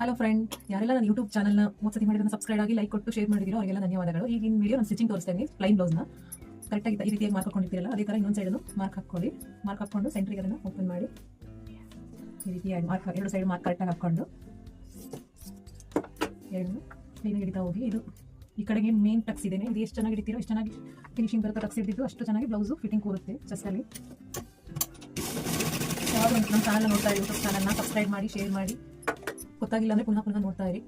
Hello friend ಯಾರೆಲ್ಲ ನನ್ನ YouTube ಚಾನಲ್ನ ಒಂದ್ಸತಿ ಮಾಡಿದ್ರೆ ಸಬ್ಸ್ಕ್ರೈಬ್ ಆಗಿ ಲೈಕ್ ಕೊಟ್ಟು ಶೇರ್ ಮಾಡಿದಿರೋ ಅವರಿಗೆಲ್ಲ ಧನ್ಯವಾದಗಳು. ಈಗಿನ ವಿಡಿಯೋ ನಾನು ಸ್ಟಿಚಿಂಗ್ ತೋರಿಸ್ತಾ ಇದ್ದೀನಿ ಪ್ಲೈನ್ ಬ್ಲೌಸ್ನ ಕರೆಕ್ಟಾಗಿ ಈ ರೀತಿಯಾಗಿ ಮಾರ್ಕ್ ಹಾಕೊಂಡಿರ್ತೀರಲ್ಲ, ಅದೇ ಥರ ಇನ್ನೊಂದು ಸೈಡನ್ನು ಮಾರ್ಕ್ ಹಾಕ್ಕೊಳ್ಳಿ. ಮಾರ್ಕ್ ಹಾಕ್ಕೊಂಡು ಸೆಂಟ್ರಿಗೆ ಅದನ್ನು ಓಪನ್ ಮಾಡಿ. ಈ ರೀತಿ ಮಾರ್ಕ್ ಎರಡು ಸೈಡ್ ಮಾರ್ಕ್ ಕರೆಕ್ಟಾಗಿ ಹಾಕ್ಕೊಂಡು. ಎರಡು. ಕ್ಲೀನಾಗಿ ಹಿಡಿತಾ ಹೋಗಿ. ಇದು ಈ ಕಡೆಗೆ ಮೇನ್ ಟಕ್ಸ್ ಇದೆ ಇದು ಎಷ್ಟು ಚೆನ್ನಾಗಿ ಹಿಡಿತೀರೋ, ಎಷ್ಟು ಚೆನ್ನಾಗಿ ಫಿನಿಶಿಂಗ್ ಬರುತ್ತೆ ಟಕ್ಸ್ ಹಿಡಿದಿದ್ದು ಅಷ್ಟು ಚೆನ್ನಾಗಿ ಬ್ಲೌಸು ಫಿಟ್ಟಿಂಗ್ ಕೂರುತ್ತೆ ಚೆಸ್ಟಲ್ಲಿ ಯಾವಾಗ ನಮ್ಮ ಚಾನಲ್ ನೋಡ್ತಾ ಇದ್ದೀವಿ ಯೂಟ್ಯೂಬ್ ಚಾನಲ್ನ ಸಬ್ಸ್ಕ್ರೈಬ್ ಮಾಡಿ ಶೇರ್ ಮಾಡಿ. ಗೊತ್ತಾಗಿಲ್ಲ ಅಂದರೆ ಪುನಃ ಪುನಃ ನೋಡ್ತಾ ಇರಿ.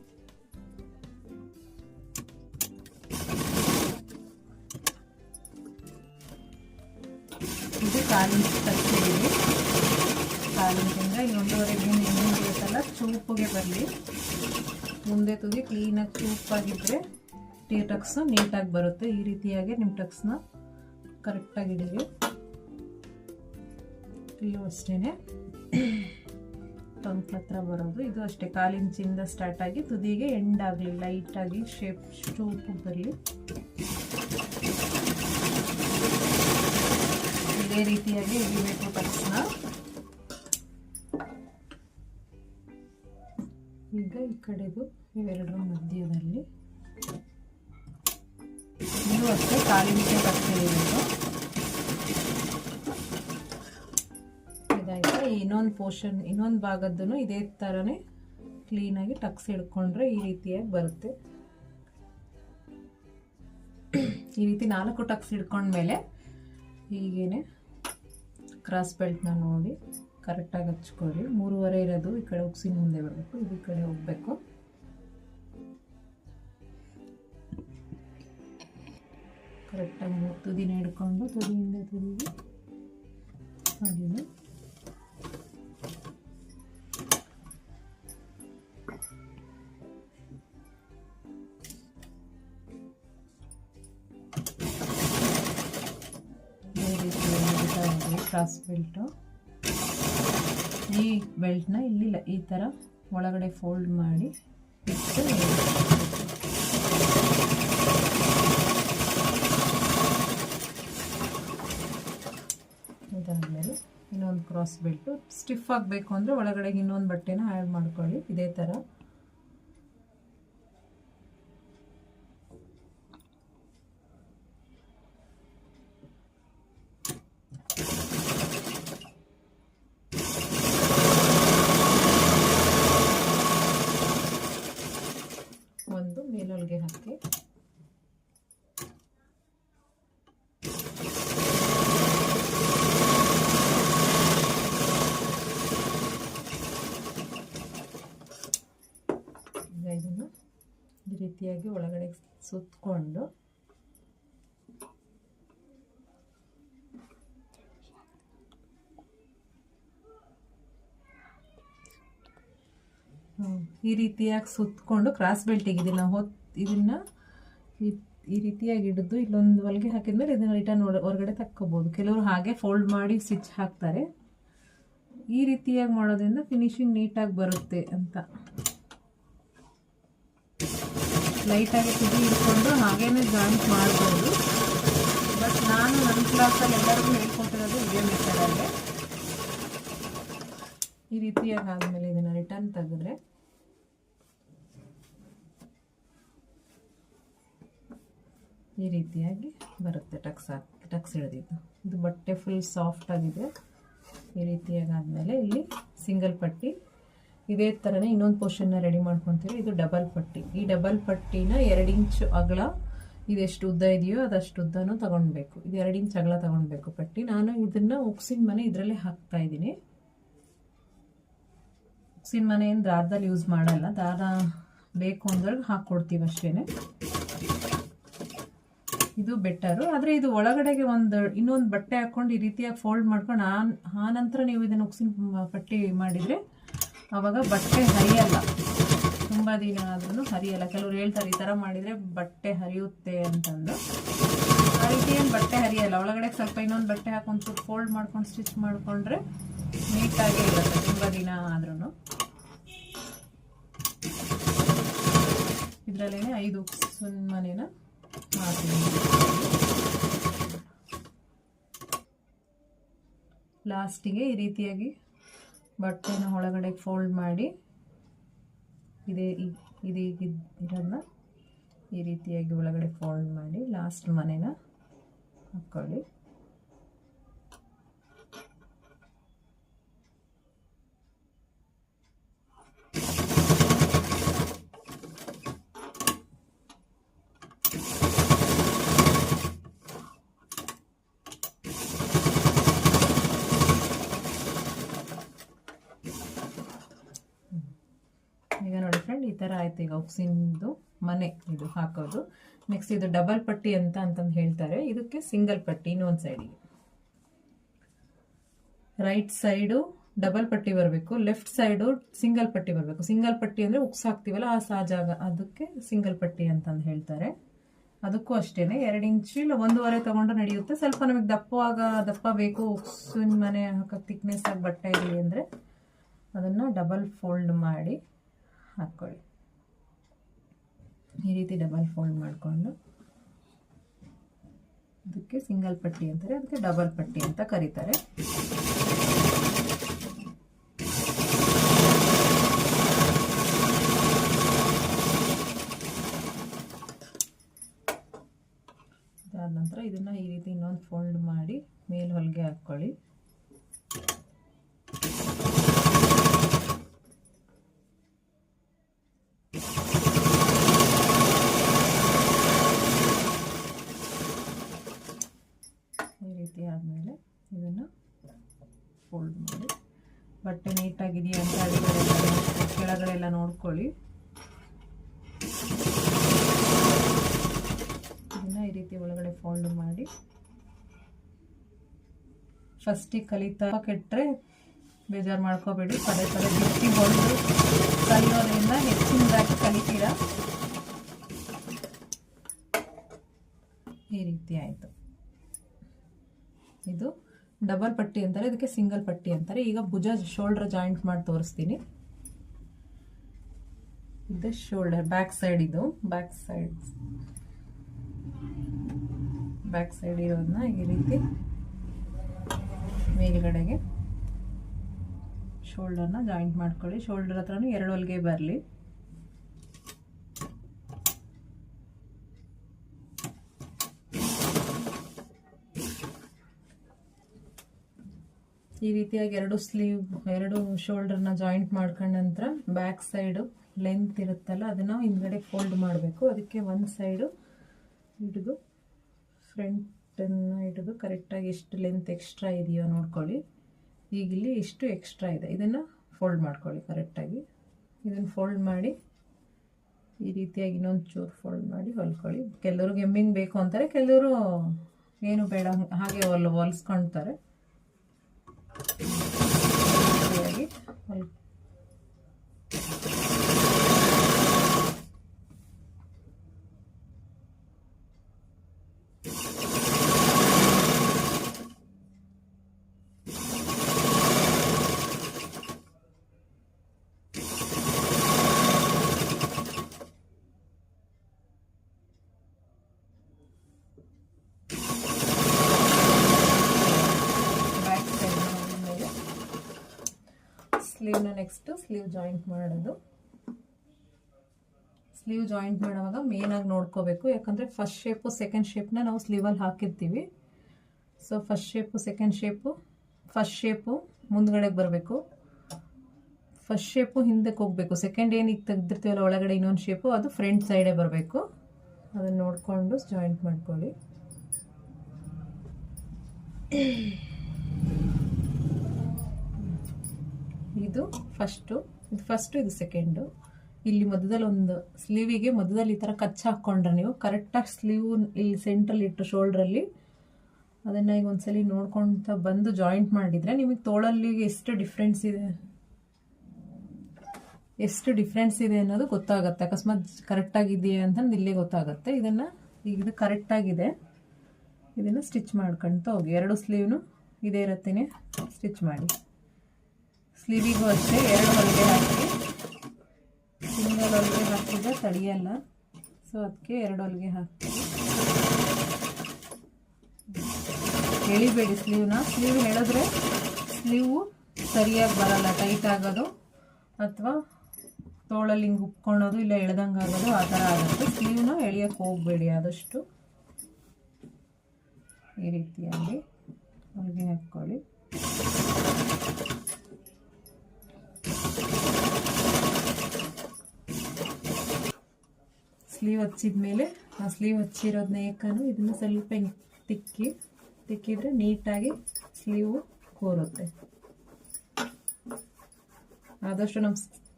ಇದು ಕಾಲಿನ ಚೂಪುಗೆ ಬರಲಿ. ಮುಂದೆ ತುದಿ ಕ್ಲೀನಾಗಿ ಚೂಪಾಗಿದ್ದರೆ ಟೀ ಟಕ್ಸ್ ನೀಟಾಗಿ ಬರುತ್ತೆ. ಈ ರೀತಿಯಾಗಿ ನಿಮ್ಮ ಟಕ್ಸ್ನ ಕರೆಕ್ಟಾಗಿ ಇಡೀವಿ ಇಲ್ಲೂ ಅಷ್ಟೇ ಟಂಕ್ ಹತ್ರ ಬರೋದು. ಇದು ಅಷ್ಟೇ ಕಾಲಿಂಚಿಂದ ಸ್ಟಾರ್ಟ್ ಆಗಿ ತುದಿಗೆ ಎಂಡ್ ಆಗಲಿ ಲೈಟಾಗಿ ಶೇಪ್ ಸ್ಟೂಪ್ ಬರಲಿ. ಇದೇ ರೀತಿಯಾಗಿ ಹಿಡಿಬೇಕು ಟಕ್ಸ್ನ ಈಗ ಈ ಕಡೆದು ಇವೆರಡರ ಮಧ್ಯದಲ್ಲಿ. ಇದು ಅಷ್ಟೇ ಕಾಲಿಂಚೆ ಟಕ್ಸ್ ಹಿಡಿಬೇಕು ಇದಾಯ್ತಾ ಇನ್ನೊಂದು ಪೋರ್ಷನ್ ಇನ್ನೊಂದು ಭಾಗದ್ದು ಇದೇ ಥರನೇ ಕ್ಲೀನಾಗಿ ಟಕ್ಸ್ ಹಿಡ್ಕೊಂಡ್ರೆ ಈ ರೀತಿಯಾಗಿ ಬರುತ್ತೆ. ಈ ರೀತಿ ನಾಲ್ಕು ಟಕ್ಸ್ ಹಿಡ್ಕೊಂಡ್ಮೇಲೆ ಹೀಗೇನೆ ಕ್ರಾಸ್ ಬೆಲ್ಟ್ನ ನೋಡಿ ಕರೆಕ್ಟಾಗಿ ಹಚ್ಕೊಳ್ಳಿ. ಮೂರುವರೆ ಇರೋದು ಈ ಕಡೆ ಉಕ್ಸಿನ ಮುಂದೆ ಬರಬೇಕು, ಇದು ಕಡೆ ಹೋಗಬೇಕು. ಕರೆಕ್ಟಾಗಿ ತುದಿನ ಹಿಡ್ಕೊಂಡು ತುದಿಯಿಂದ ತುದಿಗೆ ಹಾಗೆ ಕ್ರಾಸ್ ಬೆಲ್ಟು ಈ ಬೆಲ್ಟ್ನ ಇಲ್ಲಿಲ್ಲ ಈ ಥರ ಒಳಗಡೆ ಫೋಲ್ಡ್ ಮಾಡಿ ಇಟ್ಟು ಇದಾದಮೇಲೆ ಇನ್ನೊಂದು ಕ್ರಾಸ್ ಬೆಲ್ಟು ಸ್ಟಿಫ್ ಆಗಬೇಕು ಅಂದರೆ ಒಳಗಡೆ ಇನ್ನೊಂದು ಬಟ್ಟೆನ ಆ್ಯಡ್ ಮಾಡ್ಕೊಳ್ಳಿ. ಇದೇ ಥರ ಒಂದು ಮೇಲೊಳಗೆ ಹಾಕಿ ಈಗ ಇದನ್ನು ಈ ರೀತಿಯಾಗಿ ಒಳಗಡೆ ಸುತ್ತಕೊಂಡು. ಈ ರೀತಿಯಾಗಿ ಸುತ್ತಕೊಂಡು ಕ್ರಾಸ್ ಬೆಲ್ಟಿಗೆ ಇದನ್ನ ಹೊತ್ ಇದನ್ನ ಈ- ರೀತಿಯಾಗಿ ಹಿಡಿದು ಇಲ್ಲೊಂದು ಹೊಲಿಗೆ ಹಾಕಿದ್ಮೇಲೆ ಇದನ್ನ ರಿಟರ್ನ್ ಹೊರಗಡೆ ತಕ್ಕೋಬಹುದು ಕೆಲವರು ಹಾಗೆ ಫೋಲ್ಡ್ ಮಾಡಿ ಸ್ಟಿಚ್ ಹಾಕ್ತಾರೆ. ಈ ರೀತಿಯಾಗಿ ಮಾಡೋದ್ರಿಂದ ಫಿನಿಶಿಂಗ್ ನೀಟಾಗಿ ಬರುತ್ತೆ ಅಂತ. ಲೈಟಾಗಿ ತುದಿ ಇಟ್ಕೊಂಡು ಹಾಗೇನೆ ಜಾಯಿಂಟ್ ಮಾಡ್ಬೋದು. ಬಟ್ ನಾನು ನನ್ನ ಕ್ಲಾಸಲ್ಲಿ ಎಲ್ಲರಿಗೂ ಹೇಳ್ಕೊಟ್ಟಿರೋದು ಇದೇ ಮೆಥಡಲ್ಲೇ ಈ ರೀತಿಯಾಗಿ ಆದಮೇಲೆ ಇದನ್ನು ರಿಟರ್ನ್ ತೆಗೆದ್ರೆ. ಈ ರೀತಿಯಾಗಿ ಬರುತ್ತೆ ಟಕ್ಸ್ ಹಾಕಿ, ಟಕ್ಸ್ ಹಿಡಿದಿದ್ದು. ಇದು ಬಟ್ಟೆ ಫುಲ್ ಸಾಫ್ಟ್ ಆಗಿದೆ. ಈ ರೀತಿಯಾಗಿ ಆದಮೇಲೆ ಇಲ್ಲಿ ಸಿಂಗಲ್ ಪಟ್ಟಿ ಇದೇ ಥರನೇ ಇನ್ನೊಂದು ಪೋರ್ಷನ್ನ ರೆಡಿ ಮಾಡ್ಕೊತೀವಿ. ಇದು ಡಬಲ್ ಪಟ್ಟಿ. ಈ ಡಬಲ್ ಪಟ್ಟಿನ ಎರಡು ಇಂಚು ಅಗಲ ಇದೆಷ್ಟು ಉದ್ದ ಇದೆಯೋ ಅದಷ್ಟು ಉದ್ದನೂ ತಗೊಳ್ಬೇಕು ಇದು ಎರಡು ಇಂಚು ಅಗಲ ತಗೊಳ್ಬೇಕು ಪಟ್ಟಿ. ನಾನು ಇದನ್ನು ಉಕ್ಸಿನ ಮನೆ ಇದರಲ್ಲೇ ಹಾಕ್ತಾ ಇದ್ದೀನಿ. ಉಕ್ಸಿನ ಮನೆ ಏನು ದಾರದಲ್ಲಿ ಯೂಸ್ ಮಾಡಲ್ಲ. ದಾರ ಬೇಕು ಅಂದ್ರೆ ಹಾಕ್ಕೊಡ್ತೀವಿ ಅಷ್ಟೇ ಇದು ಬೆಟ್ಟರು ಆದರೆ ಇದು ಒಳಗಡೆಗೆ ಒಂದು ಇನ್ನೊಂದು ಬಟ್ಟೆ ಹಾಕ್ಕೊಂಡು ಈ ರೀತಿಯಾಗಿ ಫೋಲ್ಡ್ ಮಾಡ್ಕೊಂಡು ಆ ನಂತರ ನೀವು ಇದನ್ನು ಉಕ್ಸಿನ ಪಟ್ಟಿ ಮಾಡಿದರೆ ಆವಾಗ ಬಟ್ಟೆ ಹರಿಯಲ್ಲ. ತುಂಬ ದಿನ ಆದ್ರೂ ಹರಿಯಲ್ಲ. ಕೆಲವ್ರು ಹೇಳ್ತಾರೆ ಈ ಥರ ಮಾಡಿದರೆ ಬಟ್ಟೆ ಹರಿಯುತ್ತೆ ಅಂತಂದು. ಆ ರೀತಿ ಏನು ಬಟ್ಟೆ ಹರಿಯಲ್ಲ. ಒಳಗಡೆ ಸ್ವಲ್ಪ ಇನ್ನೊಂದು ಬಟ್ಟೆ ಹಾಕೊಂಡು ಫೋಲ್ಡ್ ಮಾಡ್ಕೊಂಡು ಸ್ಟಿಚ್ ಮಾಡಿಕೊಂಡ್ರೆ ನೀಟಾಗಿ ಇರುತ್ತೆ. ತುಂಬ ದಿನ ಆದ್ರೂ ಇದರಲ್ಲೇ ಐದು ಸುಮ್ಮನೆನ ಮನೇನ ಮಾಡ್ತೀನಿ ಲಾಸ್ಟಿಗೆ ಈ ರೀತಿಯಾಗಿ ಬಟ್ಟೆನ ಒಳಗಡೆ ಫೋಲ್ಡ್ ಮಾಡಿ ಇದೇ ಇದು ಇರೋದನ್ನ ಈ ರೀತಿಯಾಗಿ ಒಳಗಡೆ ಫೋಲ್ಡ್ ಮಾಡಿ ಲಾಸ್ಟ್ ಮನೆನ ಹಾಕ್ಕೊಳ್ಳಿ ಈಗ ನೋಡಿ ಫ್ರೆಂಡ್ ಈ ಥರ ಆಯ್ತು ಈಗ ಉಕ್ಸಿಂದು ಮನೆ ಇದು ಹಾಕೋದು. ನೆಕ್ಸ್ಟ್ ಇದು ಡಬಲ್ ಪಟ್ಟಿ ಅಂತ ಅಂತಂದು ಹೇಳ್ತಾರೆ. ಇದಕ್ಕೆ ಸಿಂಗಲ್ ಪಟ್ಟಿ ಇನ್ನೊಂದು ಸೈಡಿಗೆ ರೈಟ್ ಸೈಡು ಡಬಲ್ ಪಟ್ಟಿ ಬರಬೇಕು. ಲೆಫ್ಟ್ ಸೈಡು ಸಿಂಗಲ್ ಪಟ್ಟಿ ಬರಬೇಕು. ಸಿಂಗಲ್ ಪಟ್ಟಿ ಅಂದರೆ ಉಕ್ಸ್ ಹಾಕ್ತೀವಲ್ಲ, ಆ ಸಹ ಜಾಗ ಅದಕ್ಕೆ ಸಿಂಗಲ್ ಪಟ್ಟಿ ಅಂತಂದು ಹೇಳ್ತಾರೆ. ಅದಕ್ಕೂ ಅಷ್ಟೇನೆ. ಎರಡು ಇಂಚು ಇಲ್ಲ, ಒಂದೂವರೆ ತೊಗೊಂಡು ನಡೆಯುತ್ತೆ. ಸ್ವಲ್ಪ ನಮಗೆ ದಪ್ಪವಾಗ ದಪ್ಪ ಬೇಕು, ಉಕ್ಸಿನ ಮನೆ ಹಾಕೋ ತಿಕ್ನೆಸ್ ಆಗಿ ಬಟ್ಟೆ ಇರಲಿ ಅಂದರೆ ಅದನ್ನು ಡಬಲ್ ಫೋಲ್ಡ್ ಮಾಡಿ ಹಾಕ್ಕೊಳ್ಳಿ ಈ ರೀತಿ ಡಬಲ್ ಫೋಲ್ಡ್ ಮಾಡಿಕೊಂಡು ಅದಕ್ಕೆ ಸಿಂಗಲ್ ಪಟ್ಟಿ ಅಂತಾರೆ, ಅದಕ್ಕೆ ಡಬಲ್ ಪಟ್ಟಿ ಅಂತ ಕರೀತಾರೆ. ಅದಾದ ನಂತರ ಇದನ್ನು ಈ ರೀತಿ ಇನ್ನೊಂದು ಫೋಲ್ಡ್ ಮಾಡಿ ಮೇಲೆ ಹೊಲಿಗೆ ಹಾಕ್ಕೊಳ್ಳಿ ಈ ರೀತಿ ಆದಮೇಲೆ ಇದನ್ನು ಫೋಲ್ಡ್ ಮಾಡಿ ಬಟ್ಟೆ ನೀಟಾಗಿದೆಯಾ ಅಂತ ಅಡಿಗಡೆ ಕೆಳಗಡೆ ಎಲ್ಲ ನೋಡ್ಕೊಳ್ಳಿ. ಇದನ್ನು ಈ ರೀತಿ ಒಳಗಡೆ ಫೋಲ್ಡ್ ಮಾಡಿ. ಫಸ್ಟಿಗೆ ಕಲಿತಾ ಕೆಟ್ಟರೆ ಬೇಜಾರು ಮಾಡ್ಕೋಬೇಡಿ. ಪದೇ ಪದೇ ಬಿಟ್ಟು ಹೊಡೆದು ಕಲಿಯೋದ್ರಿಂದ ಹೆಚ್ಚಿನದಾಗಿ ಕಲಿತೀರ? ಈ ರೀತಿ ಆಯಿತು. ಇದು ಡಬಲ್ ಪಟ್ಟಿ ಅಂತಾರೆ, ಇದಕ್ಕೆ ಸಿಂಗಲ್ ಪಟ್ಟಿ ಅಂತಾರೆ. ಈಗ ಭುಜ ಶೋಲ್ಡರ್ ಜಾಯಿಂಟ್ ಮಾಡಿ ತೋರಿಸ್ತೀನಿ. ಇದು ಶೋಲ್ಡರ್ ಬ್ಯಾಕ್ ಸೈಡ್ ಇದು. ಬ್ಯಾಕ್ ಸೈಡ್ ಬ್ಯಾಕ್ ಸೈಡ್ ಇರೋದನ್ನ ಈ ರೀತಿ ಮೇಲ್ಗಡೆಗೆ ಶೋಲ್ಡರ್ನ ಜಾಯಿಂಟ್ ಮಾಡ್ಕೊಳ್ಳಿ. ಶೋಲ್ಡರ್ ಹತ್ರನೂ ಎರಡು ಹೊಲಿಗೆ ಬರಲಿ. ಈ ರೀತಿಯಾಗಿ ಎರಡು ಸ್ಲೀವ್ ಎರಡು ಶೋಲ್ಡರ್ನ ಜಾಯಿಂಟ್ ಮಾಡ್ಕೊಂಡ ನಂತರ ಬ್ಯಾಕ್ ಸೈಡು ಲೆಂತ್ ಇರುತ್ತಲ್ಲ, ಅದನ್ನು ಹಿಂದ್ಗಡೆ ಫೋಲ್ಡ್ ಮಾಡಬೇಕು. ಅದಕ್ಕೆ ಒಂದು ಸೈಡು ಹಿಡಿದು ಫ್ರಂಟನ್ನು ಹಿಡಿದು ಕರೆಕ್ಟಾಗಿ ಎಷ್ಟು ಲೆಂತ್ ಎಕ್ಸ್ಟ್ರಾ ಇದೆಯೋ ನೋಡ್ಕೊಳ್ಳಿ. ಈಗ ಇಲ್ಲಿ ಎಷ್ಟು ಎಕ್ಸ್ಟ್ರಾ ಇದೆ. ಇದನ್ನು ಫೋಲ್ಡ್ ಮಾಡ್ಕೊಳ್ಳಿ ಕರೆಕ್ಟಾಗಿ ಇದನ್ನು ಫೋಲ್ಡ್ ಮಾಡಿ ಈ ರೀತಿಯಾಗಿ ಇನ್ನೊಂದು ಚೂರು ಫೋಲ್ಡ್ ಮಾಡಿ ಹೊಲ್ಕೊಳ್ಳಿ. ಕೆಲವ್ರಿಗೆ ಎಮ್ಮಿಂಗ್ ಬೇಕು ಅಂತಾರೆ, ಕೆಲವರು ಏನು ಬೇಡ, ಹಾಗೆ ಹೊಲ್ ಹೊಲ್ಸ್ಕೊಳ್ತಾರೆ ಹೊಲ್ ಬ್ಯಾಕ್ ಸೈಡ್ ಮೇಲೆ ಸ್ಲೀವ್ನ ನೆಕ್ಸ್ಟ್ ಸ್ಲೀವ್ ಜಾಯಿಂಟ್ ಮಾಡೋದು. ಸ್ಲೀವ್ ಜಾಯಿಂಟ್ ಮಾಡುವಾಗ ಮೇನಾಗಿ ನೋಡ್ಕೋಬೇಕು. ಯಾಕಂದರೆ ಫಸ್ಟ್ ಶೇಪು ಸೆಕೆಂಡ್ ಶೇಪ್ನ ನಾವು ಸ್ಲೀವಲ್ಲಿ ಹಾಕಿರ್ತೀವಿ. So first shape second shape first shape ಮುಂದ್ಗಡೆಗೆ ಬರಬೇಕು. ಫಸ್ಟ್ ಶೇಪು ಹಿಂದಕ್ಕೆ ಹೋಗಬೇಕು. ಸೆಕೆಂಡ್ ಏನು ಈಗ ತೆಗ್ದಿರ್ತೀವಲ್ಲ, ಒಳಗಡೆ ಇನ್ನೊಂದು ಶೇಪು ಅದು ಫ್ರಂಟ್ ಸೈಡೇ ಬರಬೇಕು. ಅದನ್ನು ನೋಡಿಕೊಂಡು ಜಾಯಿಂಟ್ ಮಾಡ್ಕೊಳ್ಳಿ. ಇದು ಫಸ್ಟು ಇದು ಫಸ್ಟು ಇದು ಸೆಕೆಂಡು ಇಲ್ಲಿ ಮಧ್ಯದಲ್ಲಿ ಒಂದು ಸ್ಲೀವಿಗೆ ಮಧ್ಯದಲ್ಲಿ ಈ ಥರ ಕಚ್ಚ ಹಾಕ್ಕೊಂಡ್ರೆ ನೀವು ಕರೆಕ್ಟಾಗಿ ಸ್ಲೀವ್ ಇಲ್ಲಿ ಸೆಂಟ್ರಲ್ಲಿ ಇಟ್ಟು ಶೋಲ್ಡ್ರಲ್ಲಿ ಅದನ್ನು ಈಗ ಒಂದ್ಸಲಿ ನೋಡ್ಕೊತ ಬಂದು ಜಾಯಿಂಟ್ ಮಾಡಿದರೆ ನಿಮಗೆ ತೋಳಲ್ಲಿ ಎಷ್ಟು ಡಿಫ್ರೆನ್ಸ್ ಇದೆ? ಎಷ್ಟು ಡಿಫ್ರೆನ್ಸ್ ಇದೆ ಅನ್ನೋದು ಗೊತ್ತಾಗುತ್ತೆ. ಅಕಸ್ಮಾತ್ ಕರೆಕ್ಟಾಗಿದೆಯಾ ಅಂತಂದು ಇಲ್ಲೇ ಗೊತ್ತಾಗುತ್ತೆ. ಇದನ್ನು ಈಗ ಇದು ಕರೆಕ್ಟಾಗಿದೆ ಇದನ್ನು ಸ್ಟಿಚ್ ಮಾಡ್ಕೊಳ್ತಾ ಹೋಗಿ. ಎರಡು ಸ್ಲೀವ್ನು ಇದೇ ಇರತ್ತೇನೆ. ಸ್ಟಿಚ್ ಮಾಡಿ. ಸ್ಲೀವಿಗೂ ಅಷ್ಟೇ, ಎರಡು ಹೊಲಿಗೆ ಹಾಕಿ. ಸಿಂಗಲ್ ಹೊಲಿಗೆ ಹಾಕಿದ್ರೆ ತಡಿಯಲ್ಲ ಸೊ ಅದಕ್ಕೆ ಎರಡು ಹೊಲಿಗೆ ಹಾಕ್ತೀವಿ. ಎಳಿಬೇಡಿ ಸ್ಲೀವ್ನ. ಸ್ಲೀವ್ ಹೇಳಿದ್ರೆ ಸ್ಲೀವು ಸರಿಯಾಗಿ ಬರಲ್ಲ, ಟೈಟ್ ಆಗೋದು ಅಥವಾ ತೋಳಲ್ಲಿ ಹಿಂಗೆ ಉಪ್ಕೊಳೋದು ಇಲ್ಲ ಎಳ್ದಂಗೆ ಆಗೋದು, ಆ ಥರ ಆಗುತ್ತೆ. ಸ್ಲೀವ್ನ ಎಳಿಯೋಕ್ಕೆ ಹೋಗಬೇಡಿ ಆದಷ್ಟು. ಈ ರೀತಿಯಾಗಿ ಹೊಲಿಗೆ ಹಾಕ್ಕೊಳ್ಳಿ. ಸ್ಲೀವ್ ಹಚ್ಚಿದ ಮೇಲೆ, ಆ ಸ್ಲೀವ್ ಹಚ್ಚಿರೋದನ್ನ ನೇಕನು ಇದನ್ನು ಸ್ವಲ್ಪ ತಿಕ್ಕಿ, ತಿಕ್ಕಿದ್ರೆ ನೀಟಾಗಿ ಸ್ಲೀವು ಕೋರುತ್ತೆ ಆದಷ್ಟು ನಮ್ಮ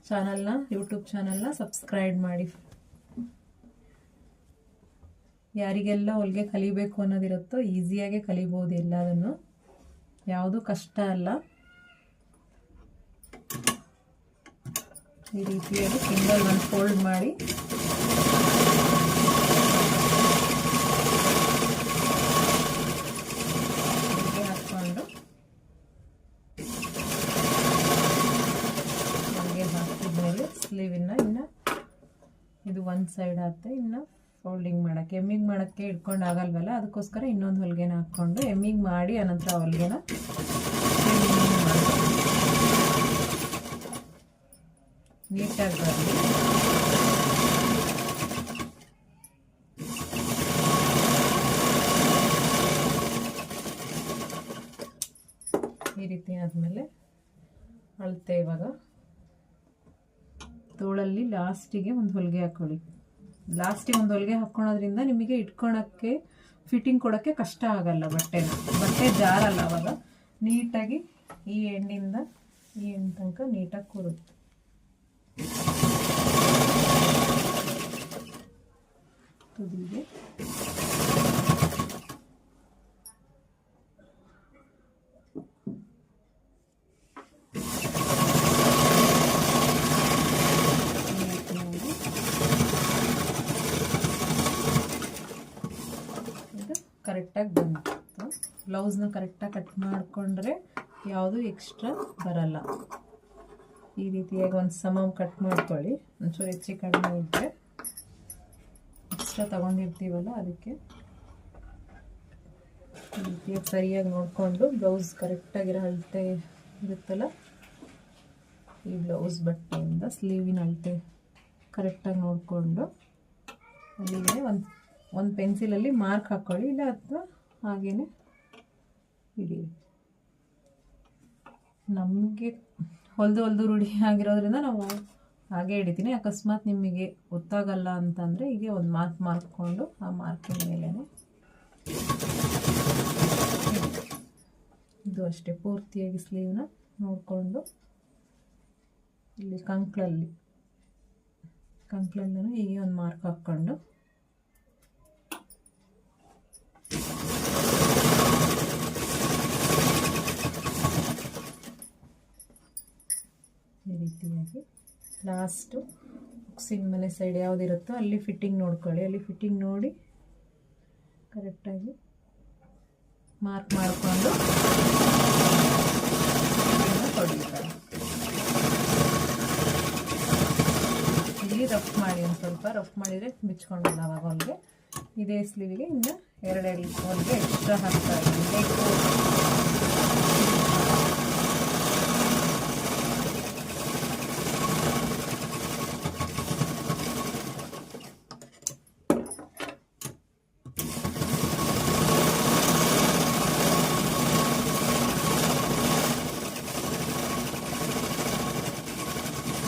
ಚಾನಲ್ನ ಯೂಟ್ಯೂಬ್ ಚಾನಲ್ನ ಸಬ್ಸ್ಕ್ರೈಬ್ ಮಾಡಿ. ಯಾರಿಗೆಲ್ಲ ಹೊಲಿಗೆ ಕಲಿಬೇಕು ಅನ್ನೋದಿರುತ್ತೋ ಈಸಿಯಾಗೆ ಕಲಿಬೋದು ಎಲ್ಲದನ್ನು. ಯಾವುದು ಕಷ್ಟ ಅಲ್ಲ. ಈ ರೀತಿಯಾಗಿ ಸಿಂಗಲ್ ಒಂದು ಫೋಲ್ಡ್ ಮಾಡಿ ಹಾಕ್ಕೊಂಡು. ಹಾಗೆ ಹಾಕಿದ್ಮೇಲೆ ಸ್ಲೀವಿನ ಇನ್ನು ಇದು ಒಂದು ಸೈಡ್ ಆಗುತ್ತೆ, ಇನ್ನು ಫೋಲ್ಡಿಂಗ್ ಮಾಡೋಕ್ಕೆ. ಎಮ್ಮಿಂಗ್ ಮಾಡೋಕ್ಕೆ ಇಟ್ಕೊಂಡು ಆಗಲ್ವಲ್ಲ, ಅದಕ್ಕೋಸ್ಕರ ಇನ್ನೊಂದು ಹೊಲಿಗೆನ ಹಾಕ್ಕೊಂಡು ಎಮ್ಮಿಂಗ್ ಮಾಡಿ ಅನಂತರ ಹೊಲಿಗೆನ ಈ ರೀತಿ ಆದಮೇಲೆ ಅಳತೆ ಇವಾಗ. ತೋಳಲ್ಲಿ ಲಾಸ್ಟಿಗೆ ಒಂದು ಹೊಲಿಗೆ ಹಾಕ್ಕೊಳ್ಳಿ ಲಾಸ್ಟಿಗೆ ಒಂದು ಹೊಲಿಗೆ ಹಾಕ್ಕೊಳೋದ್ರಿಂದ ನಿಮಗೆ ಇಟ್ಕೊಳಕ್ಕೆ ಫಿಟ್ಟಿಂಗ್ ಕೊಡೋಕ್ಕೆ ಕಷ್ಟ ಆಗಲ್ಲ ಬಟ್ಟೆ. ಬಟ್ಟೆ ಜಾರಲ್ಲ ಅವಾಗ. ನೀಟಾಗಿ ಈ ಎಂಡಿಂದ ಈ ಎಂಡ್ ತನಕ ನೀಟಾಗಿ ಕೂರುತ್ತೆ. ತುದಿಗೆ ಕರೆಕ್ಟಾಗಿ ಬಂತು. ಬ್ಲೌಸ್ನ ಕರೆಕ್ಟಾಗಿ ಕಟ್ ಮಾಡಿಕೊಂಡ್ರೆ ಯಾವುದು ಎಕ್ಸ್ಟ್ರಾ ಬರಲ್ಲ. ಈ ರೀತಿಯಾಗಿ ಒಂದು ಸಮ ಕಟ್ ಮಾಡ್ಕೊಳ್ಳಿ. ಒಂಚೂರು ಹೆಚ್ಚು ಕಡಿಮೆ ಇದ್ದರೆ ಎಕ್ಸ್ಟ್ರಾ ತೊಗೊಂಡಿರ್ತೀವಲ್ಲ ಅದಕ್ಕೆ ಸರಿಯಾಗಿ ನೋಡಿಕೊಂಡು ಬ್ಲೌಸ್ ಕರೆಕ್ಟಾಗಿರೋ ಅಳತೆ ಇರುತ್ತಲ್ಲ, ಈ ಬ್ಲೌಸ್ ಬಟ್ಟೆಯಿಂದ ಸ್ಲೀವಿನ ಅಳತೆ ಕರೆಕ್ಟಾಗಿ ನೋಡಿಕೊಂಡು ಅಲ್ಲಿಗೆ ಒಂದು ಒಂದು ಪೆನ್ಸಿಲಲ್ಲಿ ಮಾರ್ಕ್ ಹಾಕ್ಕೊಳ್ಳಿ ಇಲ್ಲ ಅಥವಾ ಹಾಗೇ ಇಡಿ. ನಮಗೆ ಹೊಲ್ದು ಹೊಲ್ದು ರೂಢಿ ಆಗಿರೋದ್ರಿಂದ ನಾವು ಹಾಗೆ ಹಿಡಿತೀನಿ. ಅಕಸ್ಮಾತ್ ನಿಮಗೆ ಗೊತ್ತಾಗಲ್ಲ ಅಂತಂದರೆ ಹೀಗೆ ಒಂದು ಮಾರ್ಕ್ ಮಾರ್ಕೊಂಡು ಆ ಮಾರ್ಕಿನ ಮೇಲೆ ಇದು ಅಷ್ಟೇ ಪೂರ್ತಿಯಾಗಿ ಸ್ಲೀವ್ನ ನೋಡಿಕೊಂಡು ಇಲ್ಲಿ ಕಂಕ್ಳಲ್ಲಿ. ಕಂಕ್ಳಲ್ಲೂ ಹೀಗೆ ಒಂದು ಮಾರ್ಕ್ ಹಾಕ್ಕೊಂಡು ಈ ರೀತಿಯಾಗಿ ಲಾಸ್ಟು ಉಕ್ಸಿನ ಮನೆ ಸೈಡ್ ಯಾವುದಿರುತ್ತೋ ಅಲ್ಲಿ ಫಿಟ್ಟಿಂಗ್ ನೋಡ್ಕೊಳ್ಳಿ. ಅಲ್ಲಿ ಫಿಟ್ಟಿಂಗ್ ನೋಡಿ ಕರೆಕ್ಟಾಗಿ ಮಾರ್ಕ್ ಮಾಡಿಕೊಂಡು ಇಲ್ಲಿ ರಫ್ ಮಾಡಿ ಒಂದು ಸ್ವಲ್ಪ ರಫ್ ಮಾಡಿದರೆ ಬಿಚ್ಕೊಂಡಿಲ್ಲ ಅವಾಗ ಹೊಲಿಗೆ. ಇದೇ ಸ್ಲೀವಿಗೆ ಇನ್ನು ಎರಡೆರಡು ಹೊಲಿಗೆ ಎಕ್ಸ್ಟ್ರಾ ಹಾಕ್ತಾ ಇದ್ದೀನಿ ಬೇಕು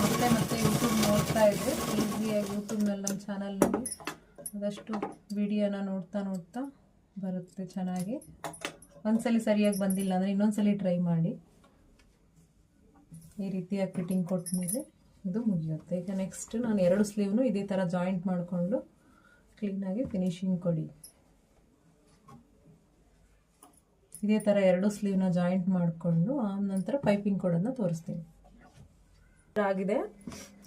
ಮತ್ತೆ ಮತ್ತೆ ಯೂಟ್ಯೂಬ್ ನೋಡ್ತಾ ಇದ್ದರೆ ಈಸಿಯಾಗಿ ಯೂಟ್ಯೂಬ್ನಲ್ಲಿ ನಮ್ಮ ಚಾನಲ್ನಲ್ಲಿ ಆದಷ್ಟು ವಿಡಿಯೋನ ನೋಡ್ತಾ ನೋಡ್ತಾ ಬರುತ್ತೆ ಚೆನ್ನಾಗಿ. ಒಂದ್ಸಲಿ ಸರಿಯಾಗಿ ಬಂದಿಲ್ಲ ಅಂದರೆ ಇನ್ನೊಂದ್ಸಲಿ ಟ್ರೈ ಮಾಡಿ. ಈ ರೀತಿಯಾಗಿ ಫಿಟ್ಟಿಂಗ್ ಕೊಟ್ಟ ಮೇಲೆ ಇದು ಮುಗಿಯುತ್ತೆ. ಈಗ ನೆಕ್ಸ್ಟ್ ನಾನು ಎರಡು ಸ್ಲೀವ್ನು ಇದೇ ಥರ ಜಾಯಿಂಟ್ ಮಾಡಿಕೊಂಡು ಕ್ಲೀನಾಗಿ ಫಿನಿಶಿಂಗ್ ಕೊಡಿ. ಇದೇ ಥರ ಎರಡು ಸ್ಲೀವ್ನ ಜಾಯಿಂಟ್ ಮಾಡಿಕೊಂಡು ನಂತರ ಪೈಪಿಂಗ್ ಕೊಡೋದನ್ನ ತೋರಿಸ್ತೀನಿ. ಆಗಿದೆ.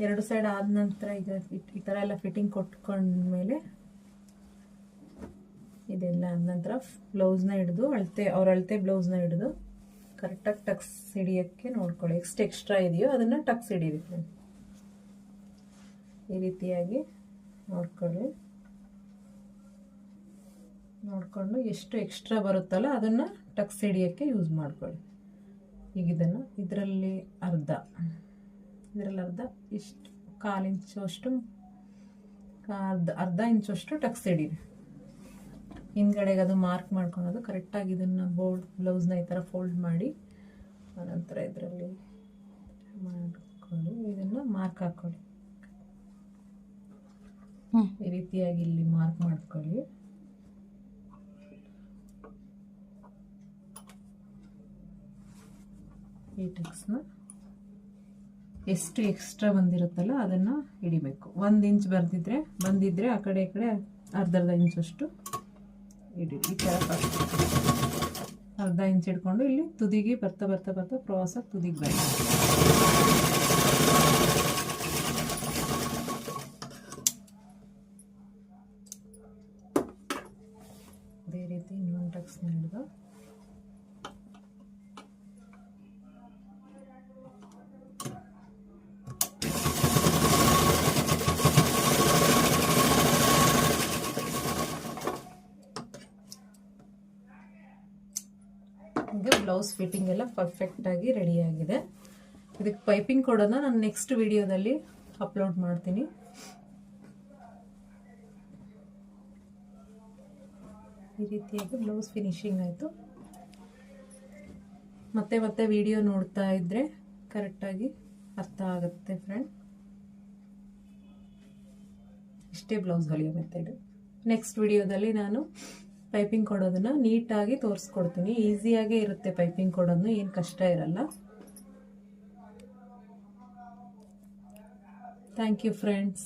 ಎರಡು ಸೈಡ್ ಆದ ನಂತರ ಈಗ ಈ ಥರ ಎಲ್ಲ ಫಿಟ್ಟಿಂಗ್ ಕೊಟ್ಕೊಂಡ್ಮೇಲೆ ಇದೆಲ್ಲ ನಂತರ ಬ್ಲೌಸ್ನ ಹಿಡಿದು ಅಳತೆ, ಅವ್ರ ಅಳತೆ ಬ್ಲೌಸ್ನ ಹಿಡಿದು ಕರೆಕ್ಟಾಗಿ ಟಕ್ಸ್ ಹಿಡಿಯೋಕ್ಕೆ ನೋಡ್ಕೊಳ್ಳಿ. ಎಷ್ಟು ಎಕ್ಸ್ಟ್ರಾ ಇದೆಯೋ ಅದನ್ನು ಟಕ್ಸ್ ಫ್ರೆಂಡ್ ಈ ರೀತಿಯಾಗಿ ನೋಡ್ಕೊಳ್ಳಿ. ನೋಡಿಕೊಂಡು ಎಷ್ಟು ಎಕ್ಸ್ಟ್ರಾ ಬರುತ್ತಲ್ಲ ಅದನ್ನು ಟಕ್ಸ್ ಹಿಡಿಯೋಕ್ಕೆ ಯೂಸ್ ಮಾಡ್ಕೊಳ್ಳಿ. ಈಗ ಇದನ್ನು ಇದರಲ್ಲಿ ಅರ್ಧ. ಇದರಲ್ಲಿ ಅರ್ಧ ಇಷ್ಟು ಕಾಲು ಇಂಚು ಅಷ್ಟು ಅರ್ಧ ಅರ್ಧ ಅಷ್ಟು ಟಕ್ಸ್ ಹಿಡೀರಿ. ಹಿಂದ್ಗಡೆಗೆ ಅದು ಮಾರ್ಕ್ ಮಾಡ್ಕೊಳೋದು. ಕರೆಕ್ಟಾಗಿ ಇದನ್ನು ಬೋಲ್ಡ್ ಬ್ಲೌಸ್ನ ಈ ಥರ ಫೋಲ್ಡ್ ಮಾಡಿ ಆನಂತರ ಇದರಲ್ಲಿ ಮಾಡ್ಕೊಳ್ಳಿ. ಇದನ್ನು ಮಾರ್ಕ್ ಹಾಕ್ಕೊಳ್ಳಿ ಈ ರೀತಿಯಾಗಿ ಇಲ್ಲಿ ಮಾರ್ಕ್ ಮಾಡ್ಕೊಳ್ಳಿ. ಈ ಟೆಕ್ಸ್ನ ಎಷ್ಟು ಎಕ್ಸ್ಟ್ರಾ ಬಂದಿರುತ್ತಲ್ಲ ಅದನ್ನು ಹಿಡಿಬೇಕು. ಒಂದು ಇಂಚ್ ಬರ್ದಿದ್ರೆ ಬಂದಿದ್ರೆ ಆ ಕಡೆ ಈ ಕಡೆ ಅರ್ಧ ಅರ್ಧ ಇಂಚಷ್ಟು ಹಿಡಿ ಈ ಥರ first. ಅರ್ಧ ಇಂಚ್ ಹಿಡ್ಕೊಂಡು ಇಲ್ಲಿ ತುದಿಗೆ ಬರ್ತಾ ಬರ್ತಾ ಬರ್ತಾ ಕ್ರಾಸಾಗಿ ತುದಿಗೆ ಬರಬೇಕು ಅದೇ ರೀತಿ ಇನ್ನೊಂದು ಟಕ್ಸ್ನ ಹಿಡಿದು ಈಗ ಬ್ಲೌಸ್ ಫಿಟ್ಟಿಂಗ್ ಎಲ್ಲ ಪರ್ಫೆಕ್ಟಾಗಿ ರೆಡಿಯಾಗಿದೆ ಇದಕ್ಕೆ ಪೈಪಿಂಗ್ ಕೊಡೋದನ್ನ ನಾನು ನೆಕ್ಸ್ಟ್ ವಿಡಿಯೋದಲ್ಲಿ ಅಪ್ಲೋಡ್ ಮಾಡ್ತೀನಿ. ಈ ರೀತಿಯಾಗಿ ಬ್ಲೌಸ್ ಫಿನಿಶಿಂಗ್ ಆಯಿತು. ಮತ್ತೆ ಮತ್ತೆ ವಿಡಿಯೋ ನೋಡ್ತಾ ಇದ್ದರೆ ಕರೆಕ್ಟಾಗಿ ಅರ್ಥ ಆಗುತ್ತೆ ಫ್ರೆಂಡ್ ಇಷ್ಟೇ ಬ್ಲೌಸ್ ಹೊಲಿಯೋ ಮೆಥಡ್ ನೆಕ್ಸ್ಟ್ ವಿಡಿಯೋದಲ್ಲಿ ನಾನು ಪೈಪಿಂಗ್ ಕೊಡೋದನ್ನ ನೀಟಾಗಿ ತೋರಿಸ್ಕೊಡ್ತೀನಿ. ಈಸಿಯಾಗೇ ಇರುತ್ತೆ ಪೈಪಿಂಗ್ ಕೊಡೋದು ಏನು ಕಷ್ಟ ಇರಲ್ಲ. Thank you friends